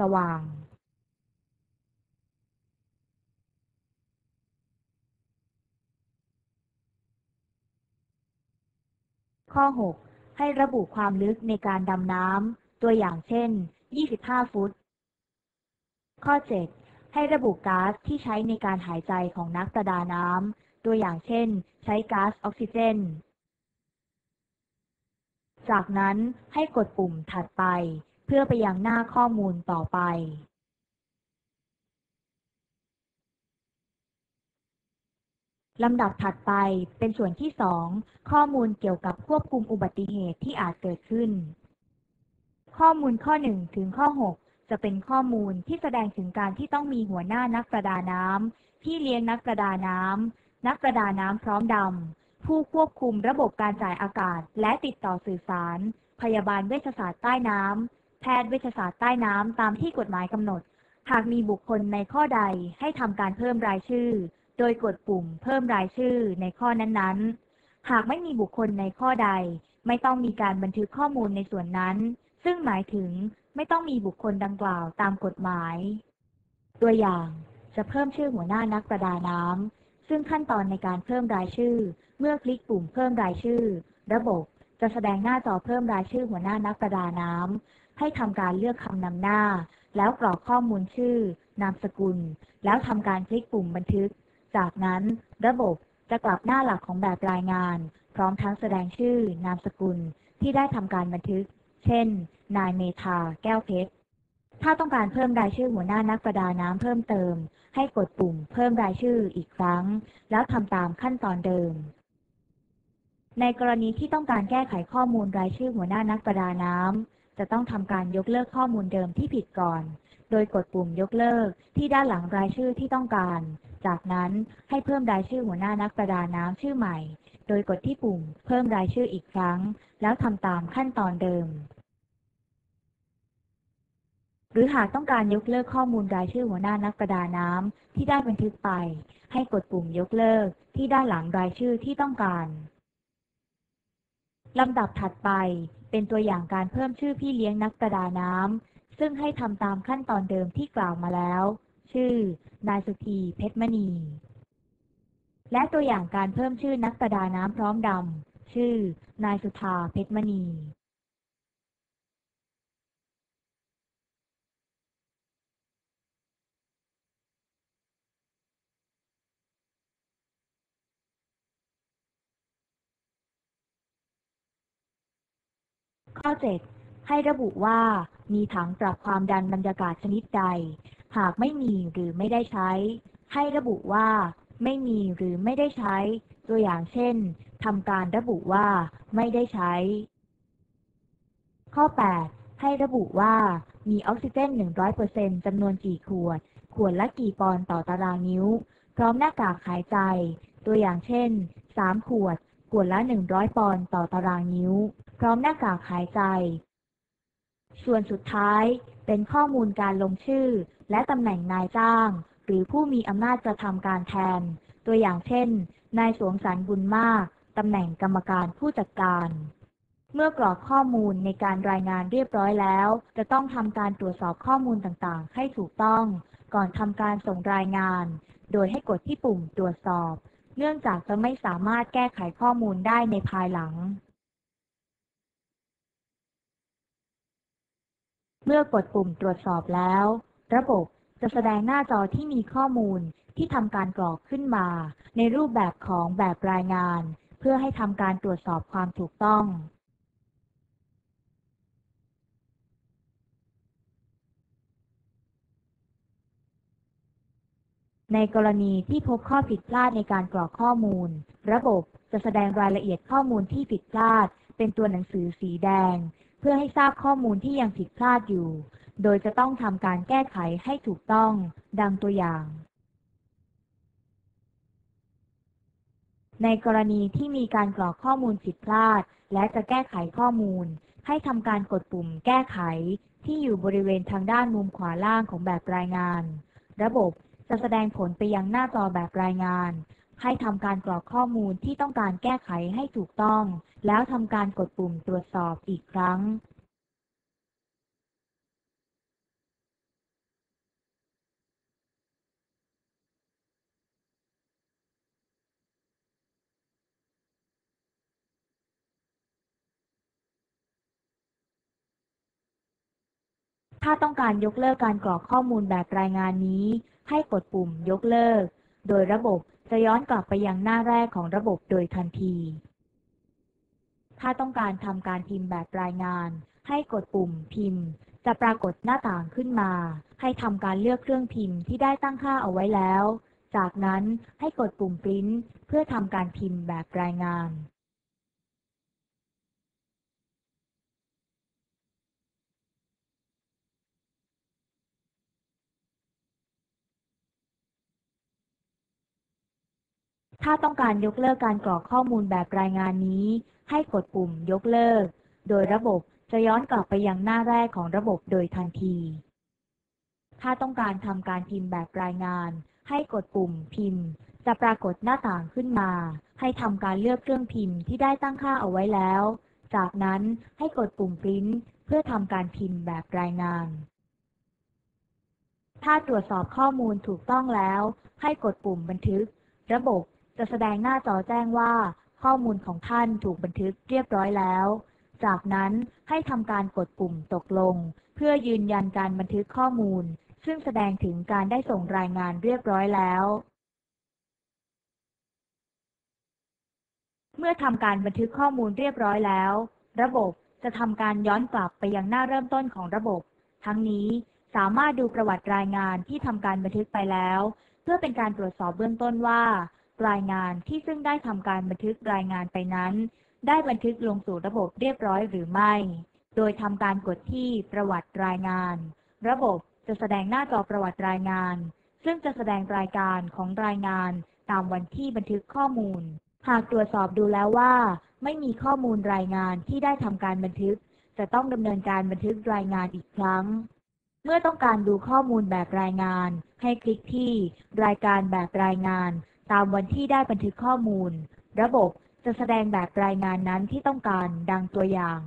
สว่างข้อ 6 ให้ระบุความลึกในการดำน้ำ ตัวอย่างเช่น 25 ฟุต ข้อ 7 ให้ระบุก๊าซที่ใช้ในการหายใจของนักประดาน้ำ ตัวอย่างเช่น ใช้ก๊าซออกซิเจน จากนั้นให้กดปุ่มถัดไป เพื่อไปยังหน้าข้อมูลต่อไป ลำดับถัดไปเป็นส่วนที่ 2 ข้อมูลเกี่ยวกับควบคุมอุบัติเหตุที่อาจเกิดขึ้น ข้อมูลข้อ 1 ถึงข้อ 6 จะเป็นข้อมูลที่แสดงถึงการที่ต้องมีหัวหน้านักประดาน้ำพี่เลี้ยงนักประดาน้ำนักประดาน้ำพร้อมดำผู้ควบคุมระบบการจ่ายอากาศ และติดต่อสื่อสาร พยาบาลเวชศาสตร์ใต้น้ำ แพทย์เวชศาสตร์ใต้น้ำตามที่กฎหมายกำหนด หากมีบุคคลในข้อใดให้ทำการเพิ่มรายชื่อ โดยกดปุ่มเพิ่มรายชื่อในข้อนั้นๆ หากไม่มีบุคคลในข้อใด ไม่ต้องมีการบันทึกข้อมูลในส่วนนั้น ซึ่งหมายถึงไม่ต้องมีบุคคลดังกล่าวตามกฎหมาย ตัวอย่างจะเพิ่มชื่อหัวหน้านักประดาน้ำซึ่งขั้นตอนในการเพิ่มรายชื่อ เมื่อคลิกปุ่มเพิ่มรายชื่อ ระบบ จะแสดงหน้าจอเพิ่มรายชื่อหัวหน้านักประดาน้ำให้ทำการเลือกคำนำหน้า แล้วกรอกข้อมูลชื่อ นามสกุล แล้วทำการคลิกปุ่มบันทึก จากนั้นระบบจะกลับหน้าหลักของแบบรายงาน พร้อมทั้งแสดงชื่อ นามสกุล ที่ได้ทำการบันทึก เช่น นายเมธา แก้วเพชร ถ้าต้องการเพิ่มรายชื่อหัวหน้านักประดาน้ำเพิ่มเติม ให้กดปุ่มเพิ่มรายชื่ออีกครั้ง แล้วทำตามขั้นตอนเดิม ในกรณีที่ต้องการแก้ไขข้อมูลรายชื่อหัวหน้านักประดาน้ำจะต้องทำการยกเลิกข้อมูลเดิมที่ผิดก่อน โดยกดปุ่มยกเลิกที่ด้านหลังรายชื่อที่ต้องการ จากนั้นให้เพิ่มรายชื่อหัวหน้านักประดาน้ำชื่อใหม่ โดยกดที่ปุ่มเพิ่มรายชื่ออีกครั้ง แล้วทำตามขั้นตอนเดิม หรือหากต้องการยกเลิกข้อมูลรายชื่อหัวหน้านักประดาน้ำที่ได้บันทึกไป ให้กดปุ่มยกเลิกที่ด้านหลังรายชื่อที่ต้องการ ลำดับถัดไปเป็นตัวอย่างการเพิ่มชื่อพี่เลี้ยงนักประดาน้ำซึ่งให้ทำตามขั้นตอนเดิมที่กล่าวมาแล้ว ชื่อ นายสุธีเพชรมณี และตัวอย่างการเพิ่มชื่อนักประดาน้ำพร้อมดำชื่อ นายสุธาเพชรมณี 7 ให้ระบุว่ามีถังปรับความดันบรรยากาศชนิดใด หากไม่มีหรือไม่ได้ใช้ ให้ระบุว่าไม่มีหรือไม่ได้ใช้ ตัวอย่างเช่นทำการระบุว่าไม่ได้ใช้ ข้อ 8 ให้ระบุว่ามีออกซิเจน 100%จำนวนกี่ขวด ขวดละกี่ปอนต่อตารางนิ้ว พร้อมหน้ากากหายใจ ตัวอย่างเช่น 3 ขวด ขวดละ 100 ปอนต่อตารางนิ้ว พร้อมหน้ากากหายใจ ส่วนสุดท้ายเป็นข้อมูลการลงชื่อ และตำแหน่งนายจ้าง หรือผู้มีอำนาจกระทำการแทน ตัวอย่างเช่น นายสวงสรรค์บุญมากตำแหน่งกรรมการผู้จัดการ เมื่อกรอกข้อมูลในการรายงานเรียบร้อยแล้ว จะต้องทำการตรวจสอบข้อมูลต่างๆ ให้ถูกต้อง ก่อนทำการส่งรายงาน โดยให้กดที่ปุ่มตรวจสอบ เนื่องจากจะไม่สามารถแก้ไขข้อมูลได้ในภายหลัง เมื่อกดปุ่มตรวจสอบแล้ว ระบบจะแสดงหน้าจอที่มีข้อมูลที่ทำการกรอกขึ้นมา ในรูปแบบของแบบรายงาน เพื่อให้ทำการตรวจสอบความถูกต้องในกรณีที่พบข้อผิดพลาดในการกรอกข้อมูล ระบบจะแสดงรายละเอียดข้อมูลที่ผิดพลาด เป็นตัวหนังสือสีแดง เพื่อให้ทราบข้อมูลที่ยังผิดพลาดอยู่ โดยจะต้องทำการแก้ไขให้ถูกต้อง ดังตัวอย่าง ในกรณีที่มีการกรอกข้อมูลผิดพลาด และจะแก้ไขข้อมูล ให้ทำการกดปุ่มแก้ไขที่อยู่บริเวณทางด้านมุมขวาล่างของแบบรายงาน ระบบจะแสดงผลไปยังหน้าจอแบบรายงาน ให้ทำการกรอกข้อมูลที่ต้องการแก้ไขให้ถูกต้อง แล้วทำการกดปุ่มตรวจสอบอีกครั้ง ถ้าต้องการยกเลิกการกรอกข้อมูลแบบรายงานนี้ ให้กดปุ่มยกเลิก โดยระบบ จะย้อนกลับไปยังหน้าแรกของระบบโดยทันที ถ้าต้องการทำการพิมพ์แบบรายงาน ให้กดปุ่มพิมพ์ จะปรากฏหน้าต่างขึ้นมา ให้ทำการเลือกเครื่องพิมพ์ที่ได้ตั้งค่าเอาไว้แล้ว จากนั้นให้กดปุ่มปริ้นเพื่อทำการพิมพ์แบบรายงาน ถ้าต้องการยกเลิกการกรอกข้อมูลแบบรายงานนี้ ให้กดปุ่มยกเลิก โดยระบบจะย้อนกลับไปยังหน้าแรกของระบบโดยทันที ถ้าต้องการทำการพิมพ์แบบรายงาน ให้กดปุ่มพิมพ์ จะปรากฏหน้าต่างขึ้นมา ให้ทำการเลือกเครื่องพิมพ์ที่ได้ตั้งค่าเอาไว้แล้ว จากนั้นให้กดปุ่มปริ้นเพื่อทำการพิมพ์แบบรายงาน ถ้าตรวจสอบข้อมูลถูกต้องแล้ว ให้กดปุ่มบันทึก ระบบ จะแสดงหน้าจอแจ้งว่า ข้อมูลของท่านถูกบันทึกเรียบร้อยแล้ว จากนั้นให้ทำการกดปุ่มตกลง เพื่อยืนยันการบันทึกข้อมูล ซึ่งแสดงถึงการได้ส่งรายงานเรียบร้อยแล้ว เมื่อทำการบันทึกข้อมูลเรียบร้อยแล้ว ระบบจะทำการย้อนกลับไปยังหน้าเริ่มต้นของระบบ ทั้งนี้สามารถดูประวัติรายงานที่ทำการบันทึกไปแล้ว เพื่อเป็นการตรวจสอบเบื้องต้นว่า รายงานที่ซึ่งได้ทำการบันทึกรายงานไปนั้น ได้บันทึกลงสู่ระบบเรียบร้อยหรือไม่ โดยทำการกดที่ประวัติรายงาน ระบบจะแสดงหน้าจอประวัติรายงาน ซึ่งจะแสดงรายการของรายงานตามวันที่บันทึกข้อมูล หากตรวจสอบดูแล้วว่า ไม่มีข้อมูลรายงานที่ได้ทำการบันทึก จะต้องดำเนินการบันทึกรายงานอีกครั้ง เมื่อต้องการดูข้อมูลแบบรายงาน ให้คลิกที่ รายการแบบรายงาน ตามวันที่ได้บันทึกข้อมูล ระบบจะแสดงแบบรายงานนั้นที่ต้องการดังตัวอย่าง